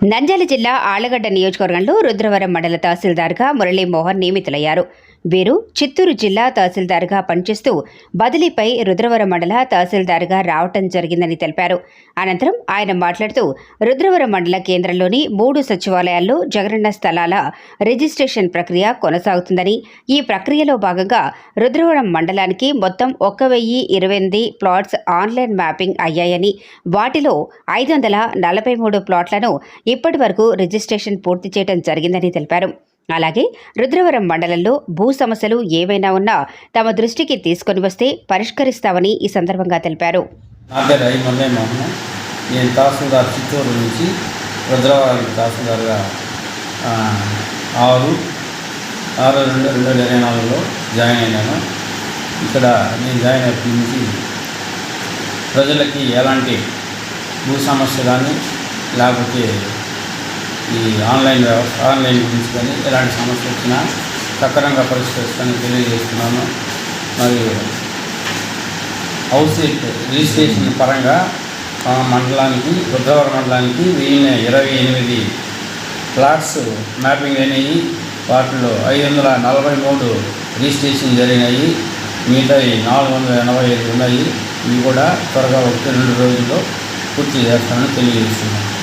నంద్యాల జిల్లా ఆళ్ళగడ్డ నియోజకవర్గంలో రుద్రవరం మండల తహసీల్దార్గా మురళీమోహన్ నియమితులయ్యారు. వీరు చిత్తూరు జిల్లా తహసీల్దార్గా పనిచేస్తూ బదిలీపై రుద్రవరం మండల తహసీల్దార్గా రావటం జరిగిందని తెలిపారు. అనంతరం ఆయన మాట్లాడుతూ రుద్రవరం మండల కేంద్రంలోని మూడు సచివాలయాల్లో జగనన్న స్థలాల రిజిస్ట్రేషన్ ప్రక్రియ కొనసాగుతుందని ఈ ప్రక్రియలో భాగంగా రుద్రవరం మండలానికి మొత్తం ఒక్క వెయ్యి ఇరవై ఎనిమిది ప్లాట్స్ ఆన్లైన్ మ్యాపింగ్ అయ్యాయని వాటిలో ఐదు వందల నలభై మూడు ప్లాట్లను ఇప్పటి వరకు రిజిస్ట్రేషన్ పూర్తి చేయడం జరిగిందని తెలిపారు. అలాగే రుద్రవరం మండలంలో భూ సమస్యలు ఏవైనా ఉన్నా తమ దృష్టికి తీసుకొని వస్తే పరిష్కరిస్తామని ఈ సందర్భంగా తెలిపారు. నేను తహసీల్దార్ చిత్తూరు నుంచి రుద్రవారి తహసీల్దార్గా ఆరు ఆరు రెండు రెండు వేల ఇరవై నాలుగులో జాయిన్ అయినాను. ఇక్కడ నేను జాయిన్ అయినప్పటి నుంచి ప్రజలకి ఎలాంటి భూ సమస్య కానీ లేకపోతే ఈ ఆన్లైన్ వ్యవస్థ ఆన్లైన్ గురించి కానీ ఎలాంటి సమస్య వచ్చినా సక్రమంగా పరిష్కరిస్తానని తెలియజేస్తున్నాను. మరియు హౌస్ రిజిస్ట్రేషన్ పరంగా ఆ మండలానికి రుద్రవరం మండలానికి వెయ్యి ఇరవై ఎనిమిది ప్లాట్స్ మ్యాపింగ్ అయినాయి. వాటిలో ఐదు వందల నలభై మూడు రిజిస్ట్రేషన్ జరిగినాయి. మిగతాయి నాలుగు వందల ఎనభై ఐదు ఉన్నాయి. ఇవి కూడా త్వరగా ఒకటి రెండు రోజుల్లో పూర్తి చేస్తానని తెలియజేస్తున్నాను.